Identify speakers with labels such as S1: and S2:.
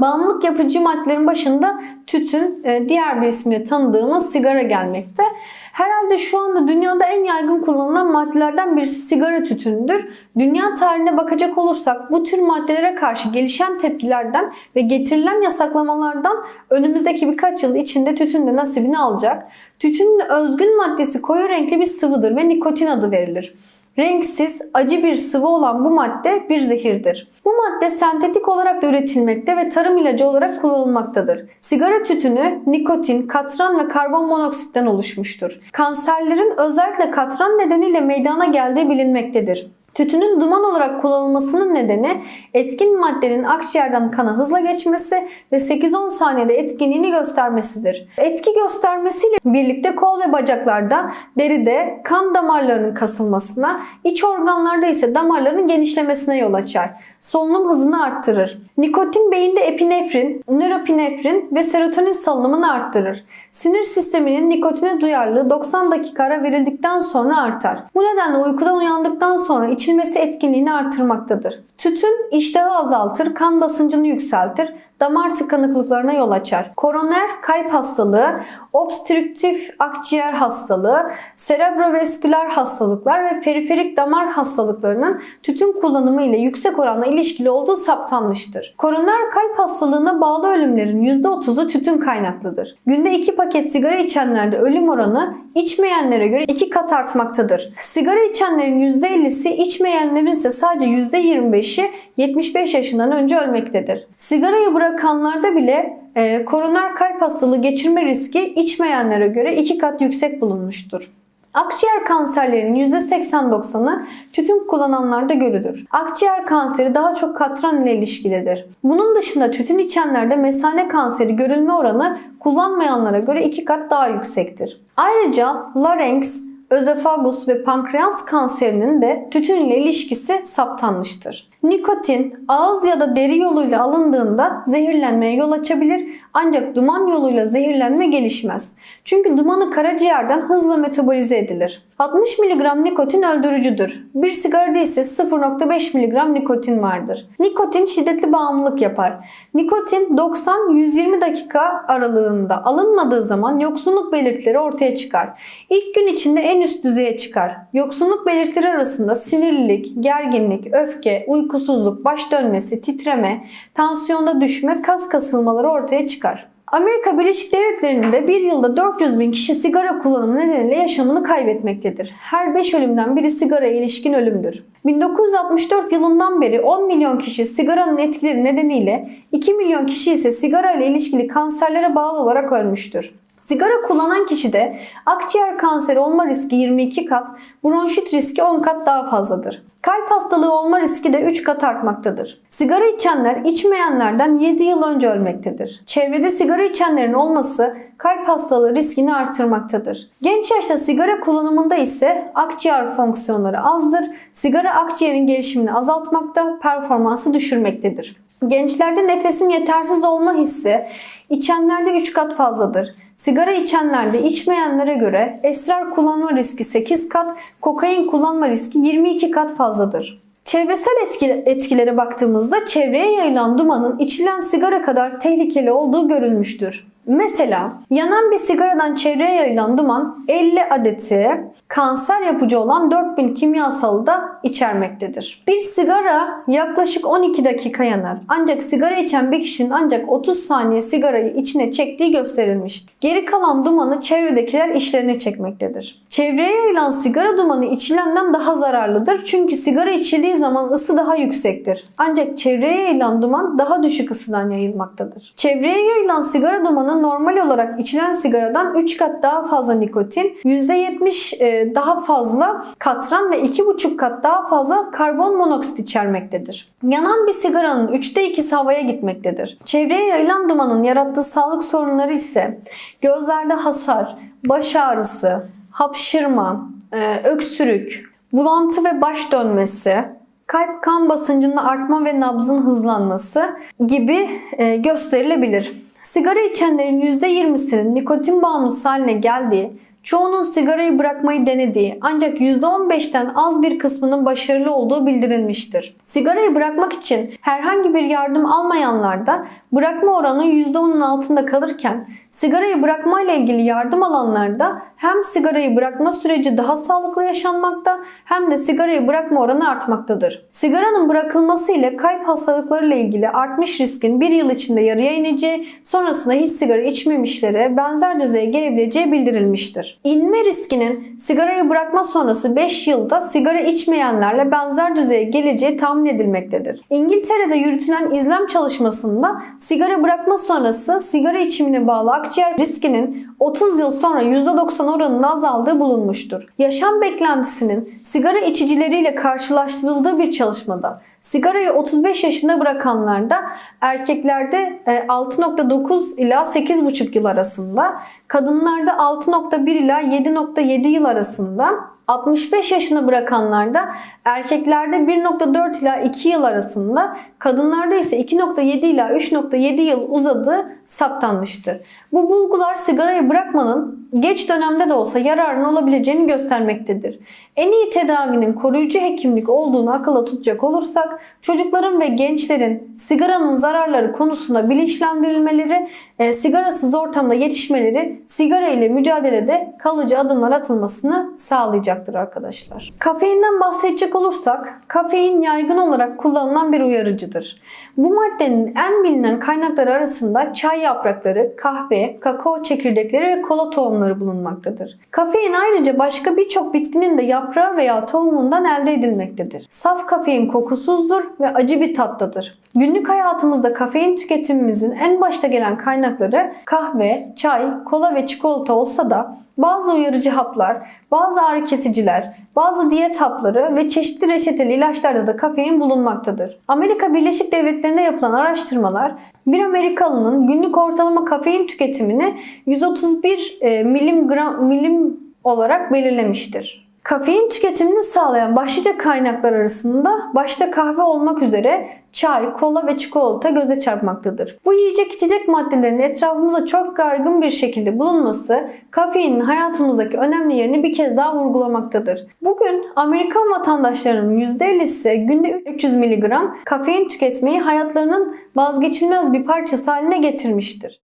S1: Bağımlılık yapıcı maddelerin başında tütün, e, diğer bir ismiyle tanıdığımız sigara gelmekte. Herhalde şu anda dünyada en yaygın kullanılan maddelerden birisi sigara tütünüdür. Dünya tarihine bakacak olursak bu tür maddelere karşı gelişen tepkilerden ve getirilen yasaklamalardan önümüzdeki birkaç yıl içinde tütün de nasibini alacak. Tütünün özgün maddesi koyu renkli bir sıvıdır ve nikotin adı verilir. Renksiz, acı bir sıvı olan bu madde bir zehirdir. Bu madde sentetik olarak da üretilmekte ve tarım ilacı olarak kullanılmaktadır. Sigara tütünü nikotin, katran ve karbon monoksitten oluşmuştur. Kanserlerin özellikle katran nedeniyle meydana geldiği bilinmektedir. Tütünün duman olarak kullanılmasının nedeni etkin maddenin akciğerden kana hızla geçmesi ve 8-10 saniyede etkinliğini göstermesidir. Etki göstermesiyle birlikte kol ve bacaklarda, deride kan damarlarının kasılmasına, iç organlarda ise damarların genişlemesine yol açar. Solunum hızını arttırır. Nikotin beyinde epinefrin, nöropinefrin ve serotonin salınımını arttırır. Sinir sisteminin nikotine duyarlılığı 90 dakika ara verildikten sonra artar. Bu nedenle uykudan uyandıktan sonra içilmesi etkinliğini artırmaktadır. Tütün iştahı azaltır, kan basıncını yükseltir, damar tıkanıklıklarına yol açar. Koroner kalp hastalığı, obstrüktif akciğer hastalığı, serebrovesküler hastalıklar ve periferik damar hastalıklarının tütün kullanımı ile yüksek oranla ilişkili olduğu saptanmıştır. Koroner kalp hastalığına bağlı ölümlerin %30'u tütün kaynaklıdır. Günde 2 paket sigara içenlerde ölüm oranı içmeyenlere göre 2 kat artmaktadır. Sigara içenlerin %50'si, içmeyenlerin ise sadece %25'i 75 yaşından önce ölmektedir. Sigarayı bırakanlarda bile e, koroner kalp hastalığı geçirme riski içmeyenlere göre 2 kat yüksek bulunmuştur. Akciğer kanserlerinin %80-90'ı tütün kullananlarda görülür. Akciğer kanseri daha çok katran ile ilişkilidir. Bunun dışında tütün içenlerde mesane kanseri görülme oranı kullanmayanlara göre 2 kat daha yüksektir. Ayrıca larynx, özefagus ve pankreas kanserinin de tütün ile ilişkisi saptanmıştır. Nikotin ağız ya da deri yoluyla alındığında zehirlenmeye yol açabilir ancak duman yoluyla zehirlenme gelişmez. Çünkü dumanı karaciğerden hızla metabolize edilir. 60 mg nikotin öldürücüdür. Bir sigarada ise 0.5 mg nikotin vardır. Nikotin şiddetli bağımlılık yapar. Nikotin 90-120 dakika aralığında alınmadığı zaman yoksunluk belirtileri ortaya çıkar. İlk gün içinde en üst düzeye çıkar. Yoksunluk belirtileri arasında sinirlilik, gerginlik, öfke, uykusuzluk, baş dönmesi, titreme, tansiyonda düşme, kas kasılmaları ortaya çıkar. Amerika Birleşik Devletleri'nde bir yılda 400 bin kişi sigara kullanımı nedeniyle yaşamını kaybetmektedir. Her 5 ölümden biri sigaraya ilişkin ölümdür. 1964 yılından beri 10 milyon kişi sigaranın etkileri nedeniyle 2 milyon kişi ise sigara ile ilişkili kanserlere bağlı olarak ölmüştür. Sigara kullanan kişide akciğer kanseri olma riski 22 kat, bronşit riski 10 kat daha fazladır. Kalp hastalığı olma riski de 3 kat artmaktadır. Sigara içenler içmeyenlerden 7 yıl önce ölmektedir. Çevrede sigara içenlerin olması kalp hastalığı riskini artırmaktadır. Genç yaşta sigara kullanımında ise akciğer fonksiyonları azdır. Sigara akciğerin gelişimini azaltmakta, performansı düşürmektedir. Gençlerde nefesin yetersiz olma hissi içenlerde 3 kat fazladır. Sigara içenlerde içmeyenlere göre esrar kullanma riski 8 kat, kokain kullanma riski 22 kat fazladır. Çevresel etki- etkilere baktığımızda çevreye yayılan dumanın içilen sigara kadar tehlikeli olduğu görülmüştür. Mesela yanan bir sigaradan çevreye yayılan duman 50 adeti kanser yapıcı olan 4000 kimyasalı da içermektedir. Bir sigara yaklaşık 12 dakika yanar. Ancak sigara içen bir kişinin ancak 30 saniye sigarayı içine çektiği gösterilmiştir. Geri kalan dumanı çevredekiler işlerine çekmektedir. Çevreye yayılan sigara dumanı içilenden daha zararlıdır. Çünkü sigara içildiği zaman ısı daha yüksektir. Ancak çevreye yayılan duman daha düşük ısıdan yayılmaktadır. Çevreye yayılan sigara dumanı normal olarak içilen sigaradan 3 kat daha fazla nikotin, %70 e, daha fazla katran ve 2,5 kat daha fazla karbon monoksit içermektedir. Yanan bir sigaranın 3'te 2'si havaya gitmektedir. Çevreye yayılan dumanın yarattığı sağlık sorunları ise gözlerde hasar, baş ağrısı, hapşırma, e, öksürük, bulantı ve baş dönmesi, kalp kan basıncında artma ve nabzın hızlanması gibi e, gösterilebilir. Sigara içenlerin %20'sinin nikotin bağımlısı haline geldiği, çoğunun sigarayı bırakmayı denediği ancak %15'ten az bir kısmının başarılı olduğu bildirilmiştir. Sigarayı bırakmak için herhangi bir yardım almayanlarda bırakma oranı %10'un altında kalırken sigarayı bırakmayla ilgili yardım alanlarda hem sigarayı bırakma süreci daha sağlıklı yaşanmakta hem de sigarayı bırakma oranı artmaktadır. Sigaranın bırakılması ile kalp hastalıkları ile ilgili artmış riskin bir yıl içinde yarıya ineceği, sonrasında hiç sigara içmemişlere benzer düzeye gelebileceği bildirilmiştir. İnme riskinin sigarayı bırakma sonrası 5 yılda sigara içmeyenlerle benzer düzeye geleceği tahmin edilmektedir. İngiltere'de yürütülen izlem çalışmasında sigara bırakma sonrası sigara içimine bağlı akciğer riskinin 30 yıl sonra %90 oranında azaldığı bulunmuştur. Yaşam beklentisinin sigara içicileriyle karşılaştırıldığı bir çalışmada sigarayı 35 yaşında bırakanlarda erkeklerde e, 6.9 ila 8.5 yıl arasında, kadınlarda 6.1 ila 7.7 yıl arasında, 65 yaşını bırakanlarda erkeklerde 1.4 ila 2 yıl arasında, kadınlarda ise 2.7 ila 3.7 yıl uzadığı saptanmıştır. Bu bulgular sigarayı bırakmanın geç dönemde de olsa yararın olabileceğini göstermektedir. En iyi tedavinin koruyucu hekimlik olduğunu akılla tutacak olursak çocukların ve gençlerin sigaranın zararları konusunda bilinçlendirilmeleri, e, sigarasız ortamda yetişmeleri sigara ile mücadelede kalıcı adımlar atılmasını sağlayacaktır arkadaşlar. Kafeinden bahsedecek olursak kafein yaygın olarak kullanılan bir uyarıcıdır. Bu maddenin en bilinen kaynakları arasında çay yaprakları, kahve, kakao çekirdekleri ve kola tohumları bulunmaktadır. Kafein ayrıca başka birçok bitkinin de yaprağı veya tohumundan elde edilmektedir. Saf kafein kokusuzdur ve acı bir tattadır. Günlük hayatımızda kafein tüketimimizin en başta gelen kaynakları kahve, çay, kola ve çikolata olsa da bazı uyarıcı haplar, bazı ağrı kesiciler, bazı diyet hapları ve çeşitli reçeteli ilaçlarda da kafein bulunmaktadır. Amerika Birleşik Devletleri'nde yapılan araştırmalar bir Amerikalının günlük ortalama kafein tüketimini 131 e, miligram milim olarak belirlemiştir. Kafein tüketimini sağlayan başlıca kaynaklar arasında başta kahve olmak üzere çay, kola ve çikolata göze çarpmaktadır. Bu yiyecek içecek maddelerin etrafımıza çok yaygın bir şekilde bulunması kafeinin hayatımızdaki önemli yerini bir kez daha vurgulamaktadır. Bugün Amerikan vatandaşlarının %50'si günde 300 mg kafein tüketmeyi hayatlarının vazgeçilmez bir parçası haline getirmiştir.